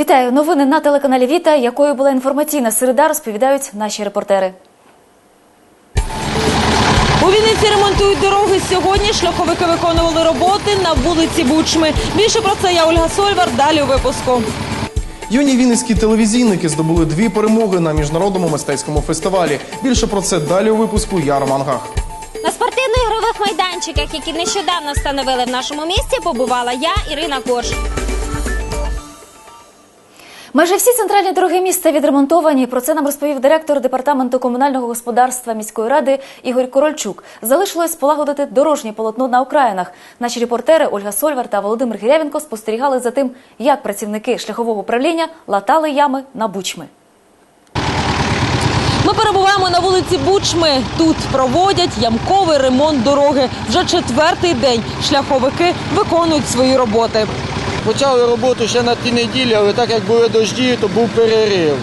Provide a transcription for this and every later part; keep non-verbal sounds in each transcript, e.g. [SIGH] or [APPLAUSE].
Вітаю! Новини на телеканалі Віта. Якою була інформаційна середа, розповідають наші репортери. У Вінниці ремонтують дороги. Сьогодні шляховики виконували роботи на вулиці Бучми. Більше про це я Ольга Сольвар. Далі у випуску. Юні вінницькі телевізійники здобули дві перемоги на міжнародному мистецькому фестивалі. Більше про це далі у випуску Я Роман Гах. На спортивно-ігрових майданчиках, які нещодавно встановили в нашому місті, побувала я, Ірина Корж. Майже всі центральні дороги міста відремонтовані. Про це нам розповів директор департаменту комунального господарства міської ради Ігор Корольчук. Залишилось полагодити дорожнє полотно на окраїнах. Наші репортери Ольга Сольвар та Володимир Гірявенко спостерігали за тим, як працівники шляхового управління латали ями на бучми. Ми перебуваємо на вулиці Бучми. Тут проводять ямковий ремонт дороги. Вже четвертий день шляховики виконують свої роботи. Почали роботу ще на тій неділі, але так як були дожді, то був перерив.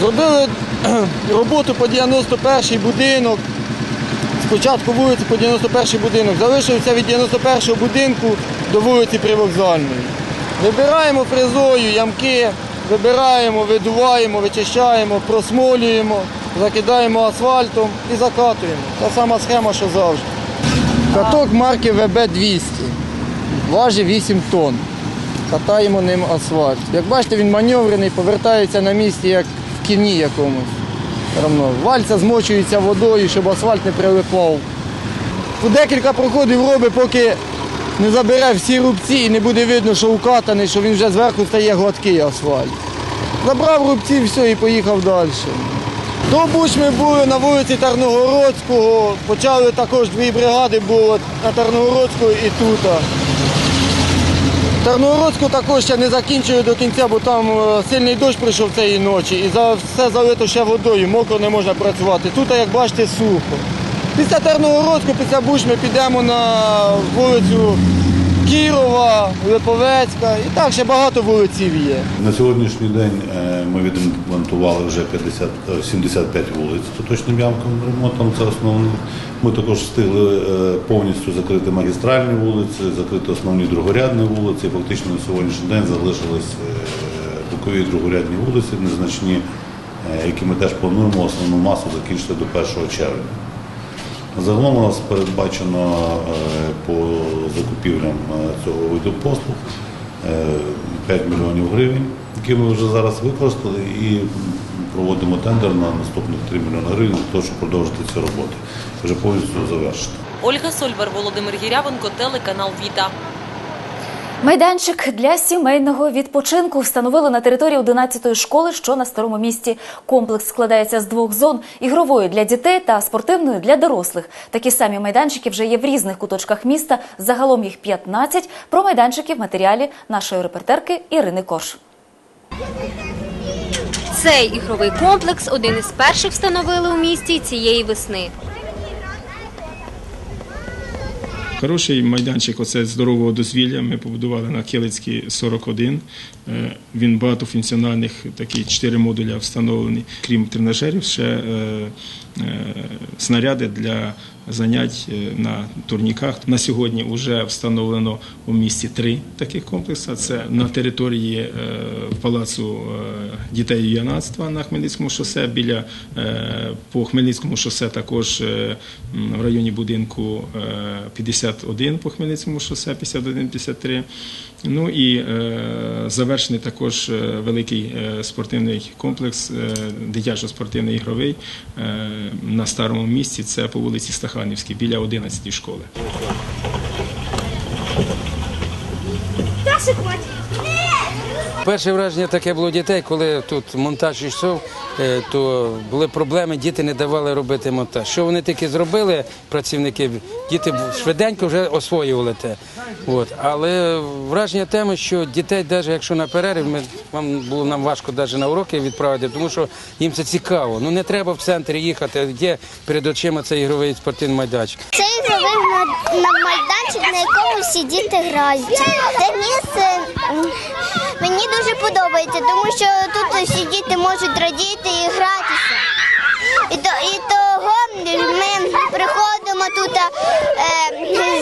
Зробили [CLEARS THROAT] роботу по 91 будинок. Спочатку вулиці по 91-й будинок. Залишився від 91-го будинку до вулиці Привокзальної. Вибираємо фрезою ямки, вибираємо, видуваємо, вичищаємо, просмолюємо, закидаємо асфальтом і закатуємо. Та сама схема, що завжди. Каток марки ВБ-200. Важить 8 тонн. Катаємо ним асфальт. Як бачите, він маневрений, повертається на місці, як в кіні якомусь. Вальця змочується водою, щоб асфальт не прилипав. Декілька проходів робить, поки не забере всі рубці і не буде видно, що укатаний, що він вже зверху стає гладкий асфальт. Забрав рубці, все, і поїхав далі. До Буч ми були на вулиці Тарногородського. Почали також дві бригади було на Тарногородського і тут. Тарногородську також ще не закінчую до кінця, бо там е, сильний дощ прийшов цієї ночі і за все залито ще водою, мокро не можна працювати. Тут, як бачите, сухо. Після Тарногородську, після Буш ми підемо на вулицю Кірова, Липовецька і так ще багато вулиців є. На сьогоднішній день е, ми відремонтували вже 50, е, 75 вулиць з поточним ямковим ремонтом. Це основне. Ми також встигли е, повністю закрити магістральні вулиці, закрити основні другорядні вулиці. Фактично на сьогоднішній день залишились е, бокові другорядні вулиці, незначні, е, які ми теж плануємо основну масу закінчити до 1 червня. Загалом у нас передбачено е, по закупівлям е, цього виду послуг е, 5 мільйонів гривень, які ми вже зараз використали, і проводимо тендер на наступних 3 мільйони гривень для того, щоб продовжити ці роботи. Вже повністю завершити. Ольга Сольвар, Володимир Гірявенко, телеканал Віта. Майданчик для сімейного відпочинку встановили на території 11-ї школи, що на старому місті. Комплекс складається з двох зон: ігрової для дітей та спортивної для дорослих. Такі самі майданчики вже є в різних куточках міста. Загалом їх 15. Про майданчики в матеріалі нашої репортерки Ірини Корж. Цей ігровий комплекс один із перших встановили у місті цієї весни. Хороший майданчик оце здорового дозвілля. Ми побудували на Килицькій 41. Е, Він багатофункціональних, такі чотири модуля встановлені. Крім тренажерів, ще е, снаряди для занять е, на турніках. На сьогодні вже встановлено у місті три таких комплекси. Це на території е, палацу е, дітей і юнацтва на Хмельницькому шосе. Біля е, по Хмельницькому шосе також е, в районі будинку е, 51 по Хмельницькому шосе, 51-53. Ну і е, завершений також е, великий е, спортивний комплекс, е, дитячо-спортивний ігровий е, на старому місці. Це по вулиці Стаханівській, біля 11 школи. Перше враження таке було дітей, коли тут монтаж йшов, е, то були проблеми, діти не давали робити монтаж. Що вони таки зробили, працівники, діти швиденько вже освоювали те. От. Але враження теми, що дітей, навіть якщо на перерві, ми, вам було нам важко навіть на уроки відправити, тому що їм це цікаво. Ну не треба в центрі їхати, є перед очима цей ігровий спортивний майданчик. Це ігровий на майданчик, на якому всі діти грають. Це місце мені дуже подобається, тому що тут всі діти можуть радіти і гратися. І, то, і того ми приходимо тут е,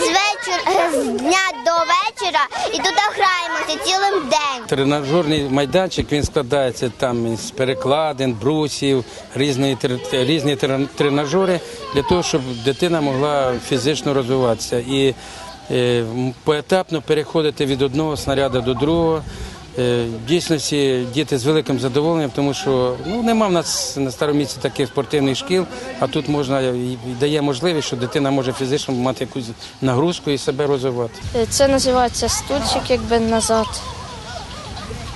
з, вечір, з дня до вечора вечора і туди граємося цілим день. Тренажерний майданчик він складається там із перекладин, брусів, різні, різні тренажери для того, щоб дитина могла фізично розвиватися і е, поетапно переходити від одного снаряду до другого. Е, В дійсності діти з великим задоволенням, тому що ну нема в нас на старому місці таких спортивних шкіл, а тут можна дає можливість, що дитина може фізично мати якусь нагрузку і себе розвивати. Це називається стульчик, якби назад.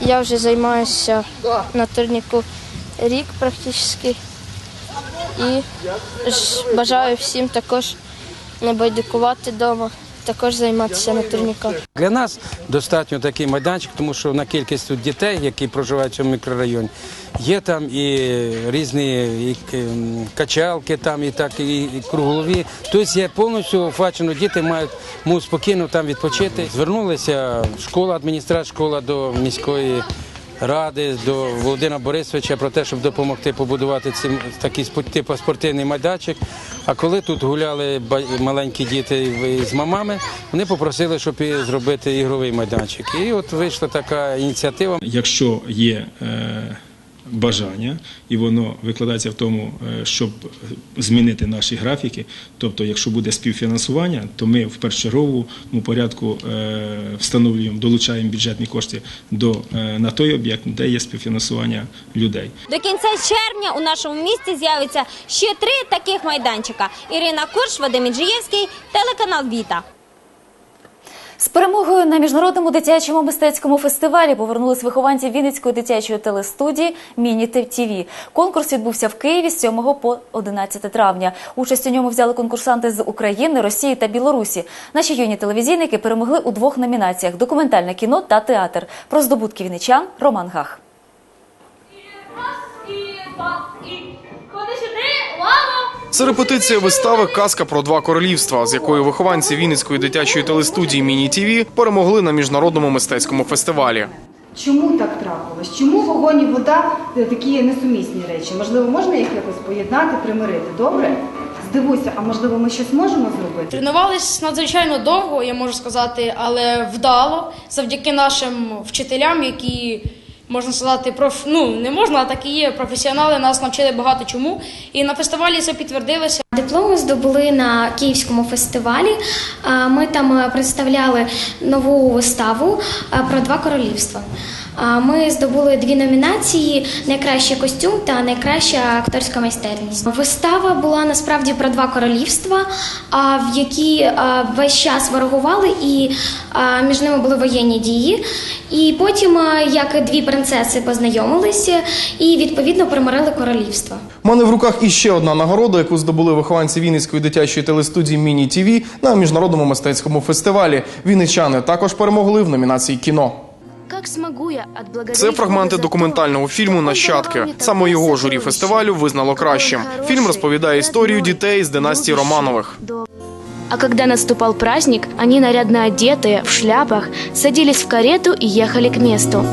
Я вже займаюся на турніку рік практично. І бажаю всім також не байдикувати вдома, також займатися на турніках. Для нас достатньо такий майданчик, тому що на кількість дітей, які проживають в мікрорайоні, є там і різні і, качалки, там і так і, круглові. Тобто є повністю охвачено. Діти мають спокійно там відпочити. Звернулися школа, адміністрація школа до міської. Ради до Володимира Борисовича про те, щоб допомогти побудувати цим такий типу спортивний майданчик. А коли тут гуляли маленькі діти з мамами, вони попросили, щоб зробити ігровий майданчик. І от вийшла така ініціатива. Якщо є е, бажання, і воно викладається в тому, е, щоб змінити наші графіки, тобто, якщо буде співфінансування, то ми в першочерговому порядку е, встановлюємо, долучаємо бюджетні кошти до, е, на той об'єкт, де є співфінансування людей. До кінця червня у нашому місті з'явиться ще три таких майданчика. Ірина Курш, Вадим Іджиєвський, телеканал Віта. З перемогою на міжнародному дитячому мистецькому фестивалі повернулись вихованці Вінницької дитячої телестудії Міні ТВ. Конкурс відбувся в Києві з 7 по 11 травня. Участь у ньому взяли конкурсанти з України, Росії та Білорусі. Наші юні телевізійники перемогли у двох номінаціях: документальне кіно та театр. Про здобутки вінничан Роман Гах. Це репетиція вистави Казка про два королівства, з якої вихованці Вінницької дитячої телестудії Міні ТВ перемогли на міжнародному мистецькому фестивалі. Чому так трапилось? Чому вогонь і вода е, такі несумісні речі? Можливо, можна їх якось поєднати, примирити? Добре? Здивуйся, а можливо, ми щось можемо зробити? Тренувались надзвичайно довго, я можу сказати, але вдало, завдяки нашим вчителям, які можна сказати, проф... ну не можна, а так і є професіонали. Нас навчили багато чому. І на фестивалі це підтвердилося. Дипломи здобули на Київському фестивалі. Ми там е, представляли нову виставу е, про два королівства. Ми здобули дві номінації: найкращий костюм та найкраща акторська майстерність. Вистава була насправді про два королівства, в які весь час ворогували, і між ними були воєнні дії. І потім, як дві принцеси познайомилися і відповідно примирили королівство. У мене в руках іще одна нагорода, яку здобули вихованці Вінницької дитячої телестудії Міні ТВ на міжнародному мистецькому фестивалі. Вінничани також перемогли в номінації кіно. Це фрагменти документального фільму Нащадки. Саме його журі фестивалю визнало кращим. Фільм розповідає історію дітей з династії Романових. А когда наступал праздник, они нарядно одетые, в шляпах, садились в карету и ехали к месту.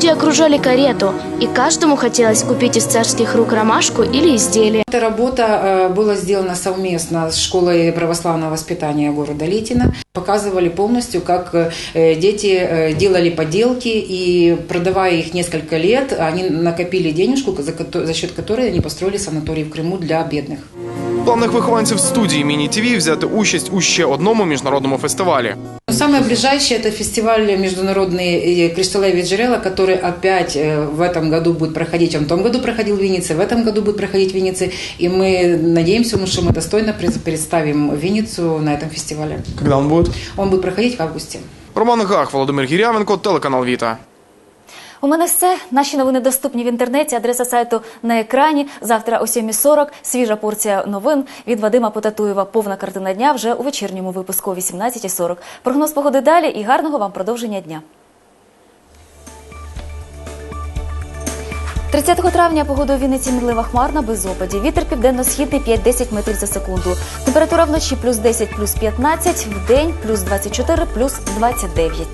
Люди окружали карету, и каждому хотелось купить из царских рук ромашку или изделие. Эта работа э, была сделана совместно с школой православного воспитания города Литина. Показывали полностью, как э, дети э, делали поделки и продавая их несколько лет, они накопили денежку, за кото- за счет которой они построили санаторий в Крыму для бедных. Планах вихованців студії Міні ТВ взяти участь у ще одному міжнародному фестивалі. Самое ближайшее это фестиваль международный э, «Кришталевые джерела», который опять э, в этом году будет проходить. Он в том году проходил в Виннице, в этом году будет проходить в Виннице. И мы надеемся, ну, что мы достойно пред- представим Винницу на этом фестивале. Коли він буде? Он будет проходить в августе. Роман Гах, Володимир Гірявенко, телеканал Віта. У мене все. Наші новини доступні в інтернеті. Адреса сайту на екрані. Завтра о 7.40 свіжа порція новин від Вадима Потатуєва. Повна картина дня вже у вечірньому випуску о 18.40. Прогноз погоди далі і гарного вам продовження дня. 30 травня погода у Вінниці мінлива хмарна, без опадів. Вітер південно-східний 5-10 метрів за секунду. Температура вночі плюс 10, плюс 15, в день плюс 24, плюс 29.